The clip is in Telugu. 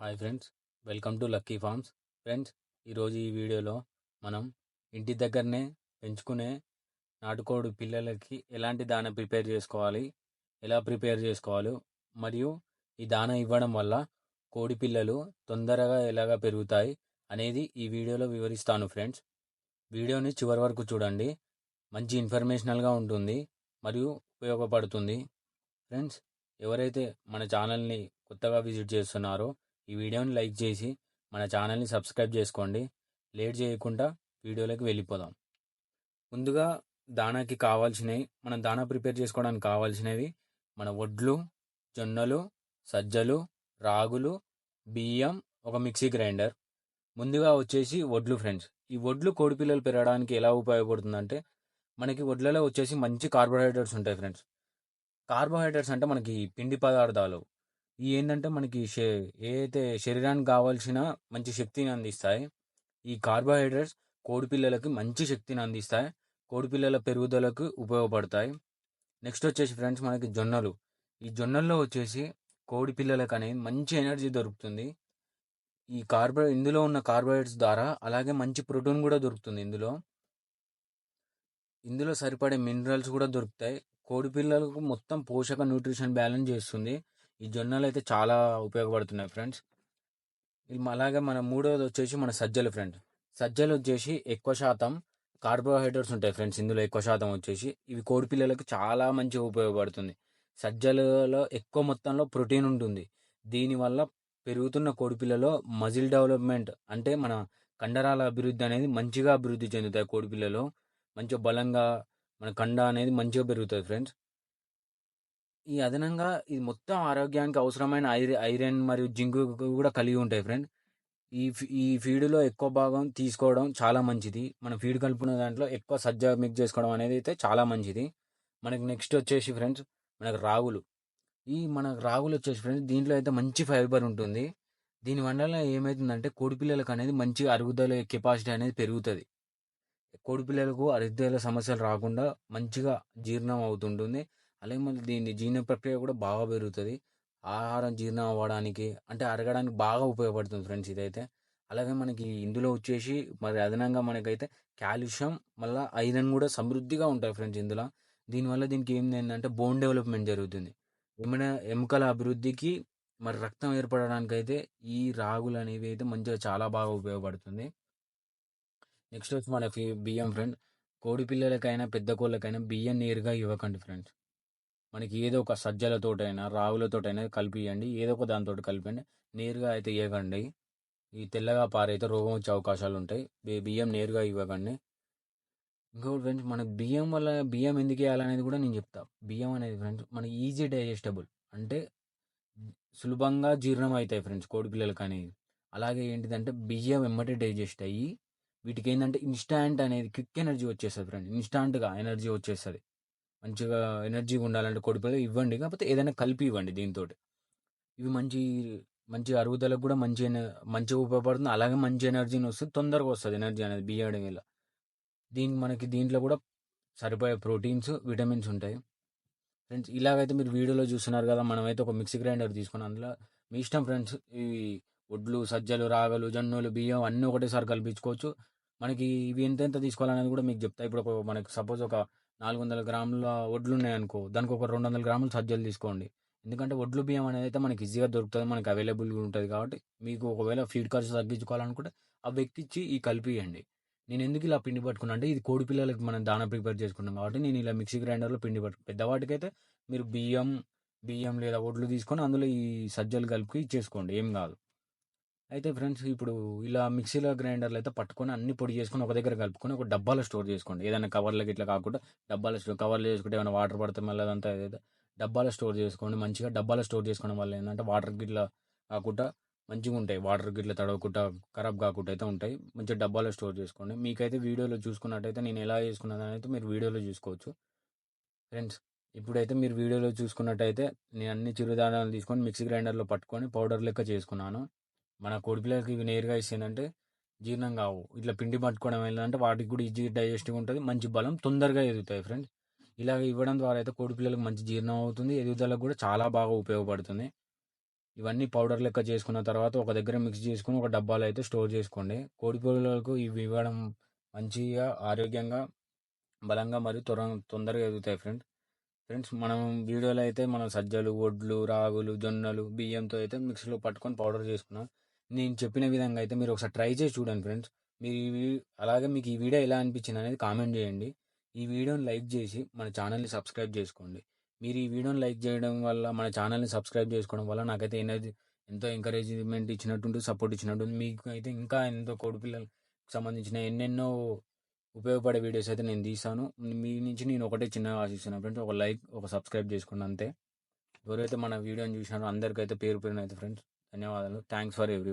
Hi friends welcome to lucky farms. Friends ఈరోజు ఈ వీడియోలో మనం ఇంటి దగ్గరనే పెంచుకునే నాటుకోడి పిల్లలకి ఎలాంటి దాన ప్రిపేర్ చేసుకోవాలి ఎలా ప్రిపేర్ చేసుకోవాలో మరియు ఈ దాన ఇవ్వడం వల్ల కోడి పిల్లలు తొందరగా ఎలాగ పెరుగుతాయి అనేది ఈ వీడియోలో వివరిస్తాను ఫ్రెండ్స్. వీడియోని చివరి వరకు చూడండి మంచి ఇన్ఫర్మేషనల్గా ఉంటుంది మరియు ఉపయోగపడుతుంది. ఫ్రెండ్స్ ఎవరైతే మన ఛానల్ని కొత్తగా విజిట్ చేస్తున్నారో ఈ వీడియోని లైక్ చేసి మన ఛానల్ని సబ్స్క్రైబ్ చేసుకోండి. లేట్ చేయకుండా వీడియోలోకి వెళ్ళిపోదాం. ముందుగా దానాకి కావాల్సినవి మనం దానా ప్రిపేర్ చేసుకోవడానికి కావాల్సినవి మన వడ్లు జొన్నలు సజ్జలు రాగులు బియ్యం ఒక మిక్సీ గ్రైండర్. ముందుగా వచ్చేసి వడ్లు ఫ్రెండ్స్. ఈ వడ్లు కోడిపిల్లలు పెరగడానికి ఎలా ఉపయోగపడుతుందంటే మనకి వడ్లలో వచ్చేసి మంచి కార్బోహైడ్రేట్స్ ఉంటాయి ఫ్రెండ్స్. కార్బోహైడ్రేట్స్ అంటే మనకి పిండి పదార్థాలు ఈ ఏంటంటే మనకి ఏదైతే శరీరానికి కావాల్సిన మంచి శక్తిని అందిస్తాయి ఈ కార్బోహైడ్రేట్స్ కోడిపిల్లలకి మంచి శక్తిని అందిస్తాయి కోడిపిల్లల పెరుగుదలకు ఉపయోగపడతాయి. నెక్స్ట్ వచ్చేసి ఫ్రెండ్స్ మనకి జొన్నలు. ఈ జొన్నల్లో వచ్చేసి కోడి పిల్లలకు అనేది మంచి ఎనర్జీ దొరుకుతుంది. ఈ కార్బో ఇందులో ఉన్న కార్బోహైడ్రేట్స్ ద్వారా అలాగే మంచి ప్రోటీన్ కూడా దొరుకుతుంది ఇందులో. ఇందులో సరిపడే మినరల్స్ కూడా దొరుకుతాయి. కోడి పిల్లలకు మొత్తం పోషక న్యూట్రిషన్ బ్యాలెన్స్ చేస్తుంది. ఈ జొన్నలు అయితే చాలా ఉపయోగపడుతున్నాయి ఫ్రెండ్స్. అలాగే మన మూడోది వచ్చేసి మన సజ్జలు ఫ్రెండ్. సజ్జలు వచ్చేసి ఎక్కువ శాతం కార్బోహైడ్రేట్స్ ఉంటాయి ఫ్రెండ్స్. ఇందులో ఎక్కువ శాతం వచ్చేసి ఇవి కోడి పిల్లలకు చాలా మంచిగా ఉపయోగపడుతుంది. సజ్జలలో ఎక్కువ మొత్తంలో ప్రోటీన్ ఉంటుంది. దీనివల్ల పెరుగుతున్న కోడిపిల్లలో మజిల్ డెవలప్మెంట్ అంటే మన కండరాల అభివృద్ధి అనేది మంచిగా అభివృద్ధి చెందుతాయి కోడిపిల్లలో మంచిగా బలంగా మన కండ అనేది మంచిగా పెరుగుతుంది ఫ్రెండ్స్. ఈ అదనంగా ఇది మొత్తం ఆరోగ్యానికి అవసరమైన ఐర ఐరన్ మరియు జింక్ కూడా కలిగి ఉంటాయి ఫ్రెండ్. ఈ ఈ ఫీడ్లో ఎక్కువ భాగం తీసుకోవడం చాలా మంచిది. మనం ఫీడ్ కలుపుకున్న దాంట్లో ఎక్కువ సజ్జ మిక్స్ చేసుకోవడం అనేది అయితే చాలా మంచిది. మనకి నెక్స్ట్ వచ్చేసి ఫ్రెండ్స్ మనకు రాగులు. ఈ మన రాగులు వచ్చేసి ఫ్రెండ్స్ దీంట్లో అయితే మంచి ఫైబర్ ఉంటుంది. దీని వల్ల ఏమవుతుందంటే కోడిపిల్లలకు అనేది మంచి అరుగుదల కెపాసిటీ అనేది పెరుగుతుంది. కోడిపిల్లలకు అరుగుదల సమస్యలు రాకుండా మంచిగా జీర్ణం అవుతుంటుంది. అలాగే మళ్ళీ దీని జీర్ణ ప్రక్రియ కూడా బాగా పెరుగుతుంది. ఆహారం జీర్ణం అవ్వడానికి అంటే అరగడానికి బాగా ఉపయోగపడుతుంది ఫ్రెండ్స్ ఇదైతే. అలాగే మనకి ఇందులో వచ్చేసి మరి అదనంగా మనకైతే కాల్షియం మళ్ళీ ఐరన్ కూడా సమృద్ధిగా ఉంటాయి ఫ్రెండ్స్ ఇందులో. దీనివల్ల దీనికి ఏంది ఏంటంటే బోన్ డెవలప్మెంట్ జరుగుతుంది. ఏమైనా ఎముకల అభివృద్ధికి మరి రక్తం ఏర్పడడానికి అయితే ఈ రాగులు అనేవి అయితే మంచిగా చాలా బాగా ఉపయోగపడుతుంది. నెక్స్ట్ వచ్చి మన బియ్యం ఫ్రెండ్. కోడి పిల్లలకైనా పెద్ద కోళ్ళకైనా బియ్యం నేరుగా ఇవ్వకండి ఫ్రెండ్స్. మనకి ఏదో ఒక సజ్జలతోటైనా రాగులతోటైనా కలిపియండి. ఏదో ఒక దాంతో కలిపండి. నేరుగా అయితే ఇవ్వకండి. ఈ తెల్లగా పారైతే రోగం వచ్చే అవకాశాలు ఉంటాయి. బియ్యం నేరుగా ఇవ్వకండి. ఇంకోటి ఫ్రెండ్స్ మనకి బియ్యం వల్ల బియ్యం ఎందుకు వేయాలనేది కూడా నేను చెప్తా. బియ్యం అనేది ఫ్రెండ్స్ మనకి ఈజీ డైజెస్టబుల్. అంటే సులభంగా జీర్ణం అవుతాయి ఫ్రెండ్స్ కోడిపిల్లలకి అనేది అలాగే ఏంటిదంటే బియ్యం వెంబటే డైజెస్ట్ అయ్యి వీటికి ఏంటంటే ఇన్స్టాంట్ అనేది క్విక్ ఎనర్జీ వచ్చేస్తుంది ఫ్రెండ్ ఇన్స్టాంట్గా ఎనర్జీ వచ్చేస్తుంది. మంచిగా ఎనర్జీగా ఉండాలంటే కొడిపిల్ల ఇవ్వండి. కాకపోతే ఏదైనా కలిపి ఇవ్వండి దీంతో ఇవి మంచి మంచి అరుగుదలకు కూడా మంచి మంచిగా ఉపయోగపడుతుంది. అలాగే మంచి ఎనర్జీని వస్తుంది తొందరగా వస్తుంది ఎనర్జీ అనేది బియ్యడం వల్ల. దీనికి మనకి దీంట్లో కూడా సరిపోయే ప్రోటీన్స్ విటమిన్స్ ఉంటాయి. ఫ్రెండ్స్ ఇలాగైతే మీరు వీడియోలో చూస్తున్నారు కదా మనమైతే ఒక మిక్సీ గ్రైండర్ తీసుకుని అందులో మీ ఇష్టం ఫ్రెండ్స్ ఇవి వడ్లు సజ్జలు రాగలు జొన్నలు బియ్యం అన్నీ ఒకటేసారి కల్పించుకోవచ్చు. మనకి ఇవి ఎంత ఎంత తీసుకోవాలనేది కూడా మీకు చెప్తా. ఇప్పుడు ఒక మనకి సపోజ్ ఒక నాలుగు వందల గ్రాముల వడ్లు ఉన్నాయనుకో దానికి ఒక రెండు వందల గ్రాములు సజ్జలు తీసుకోండి. ఎందుకంటే వడ్లు బియ్యం అనేది అయితే మనకి ఈజీగా దొరుకుతుంది మనకి అవైలబుల్గా ఉంటుంది కాబట్టి మీకు ఒకవేళ ఫీడ్ ఖర్చు తగ్గించుకోవాలనుకుంటే అవి ఎక్కించి ఈ కలిపియండి. నేను ఎందుకు ఇలా పిండి పట్టుకున్నా అంటే ఇది కోడి పిల్లలకి మనం దాన ప్రిపేర్ చేసుకున్నాం కాబట్టి నేను ఇలా మిక్సీ గ్రైండర్లో పిండి పట్టు పెద్దవాటికైతే మీరు బియ్యం బియ్యం లేదా వడ్లు తీసుకొని అందులో ఈ సజ్జలు కలిపి ఇచ్చేసుకోండి ఏం కాదు. అయితే ఫ్రెండ్స్ ఇప్పుడు ఇలా మిక్సీలో గ్రైండర్లు అయితే పట్టుకొని అన్ని పొడి చేసుకొని ఒక దగ్గర కలుపుకొని ఒక డబ్బాలో స్టోర్ చేసుకోండి. ఏదైనా కవర్లకి ఇట్లా కాకుండా డబ్బాలో స్టోర్ కవర్లు చేసుకుంటే ఏమైనా వాటర్ పడితే మళ్ళీ అదంతా ఏదైతే డబ్బాలో స్టోర్ చేసుకోండి. మంచిగా డబ్బాలో స్టోర్ చేసుకోవడం వల్ల ఏంటంటే వాటర్ గిట్ల కాకుండా మంచిగా ఉంటాయి. వాటర్ గిట్ల తడవకుండా ఖరాబ్ కాకుండా అయితే ఉంటాయి. మంచిగా డబ్బాలో స్టోర్ చేసుకోండి. మీకైతే వీడియోలో చూసుకున్నట్టయితే నేను ఎలా చేసుకున్నాను అయితే మీరు వీడియోలో చూసుకోవచ్చు. ఫ్రెండ్స్ ఇప్పుడైతే మీరు వీడియోలో చూసుకున్నట్టయితే నేను అన్ని చిరుధాన్యాలు తీసుకొని మిక్సీ గ్రైండర్లో పట్టుకొని పౌడర్ లెక్క చేసుకున్నాను. మన కోడిపిల్లలకి ఇవి నేరుగా ఇస్తుందంటే జీర్ణం కావు. ఇట్లా పిండి పట్టుకోవడం ఏంటంటే వాటికి కూడా ఈజీ డైజెస్టివ్ ఉంటుంది మంచి బలం తొందరగా ఎదుగుతాయి ఫ్రెండ్స్ ఇలాగ ఇవ్వడం ద్వారా అయితే కోడిపిల్లలకు మంచి జీర్ణం అవుతుంది ఎదుగుదలకు కూడా చాలా బాగా ఉపయోగపడుతుంది. ఇవన్నీ పౌడర్ లెక్క చేసుకున్న తర్వాత ఒక దగ్గర మిక్స్ చేసుకొని ఒక డబ్బాలో అయితే స్టోర్ చేసుకోండి. కోడిపిల్లలకు ఇవి ఇవ్వడం మంచిగా ఆరోగ్యంగా బలంగా మరియు త్వర తొందరగా ఎదుగుతాయి ఫ్రెండ్ ఫ్రెండ్స్ మనం వీడియోలో అయితే మనం సజ్జలు వడ్లు రాగులు జొన్నలు బియ్యంతో అయితే మిక్సీలో పట్టుకొని పౌడర్ చేసుకున్నాం. నేను చెప్పిన విధంగా అయితే మీరు ఒకసారి ట్రై చేసి చూడండి ఫ్రెండ్స్. మీరు ఈ అలాగే మీకు ఈ వీడియో ఎలా అనిపించింది అనేది కామెంట్ చేయండి. ఈ వీడియోని లైక్ చేసి మన ఛానల్ని సబ్స్క్రైబ్ చేసుకోండి. మీరు ఈ వీడియోని లైక్ చేయడం వల్ల మన ఛానల్ని సబ్స్క్రైబ్ చేసుకోవడం వల్ల నాకైతే ఎనర్జీ ఎంతో ఎంకరేజ్మెంట్ ఇచ్చినట్టుంటుంది సపోర్ట్ ఇచ్చినట్టుంది మీకు అయితే ఇంకా ఎంతో కోడిపిల్లలకు సంబంధించిన ఎన్నెన్నో ఉపయోగపడే వీడియోస్ అయితే నేను తీసాను మీ నుంచి నేను ఒకటే చిన్నగా ఆశిస్తున్నాను ఫ్రెండ్స్. ఒక లైక్ ఒక సబ్స్క్రైబ్ చేసుకోండి అంతే. ఎవరైతే మన వీడియోని చూసినారో అందరికైతే పేరు పేరునైతే ఫ్రెండ్స్. ಧನ್ಯವಾದಗಳು ಥ್ಯಾಂಕ್ಸ್ ಫರ್ ಎವ್ರಿ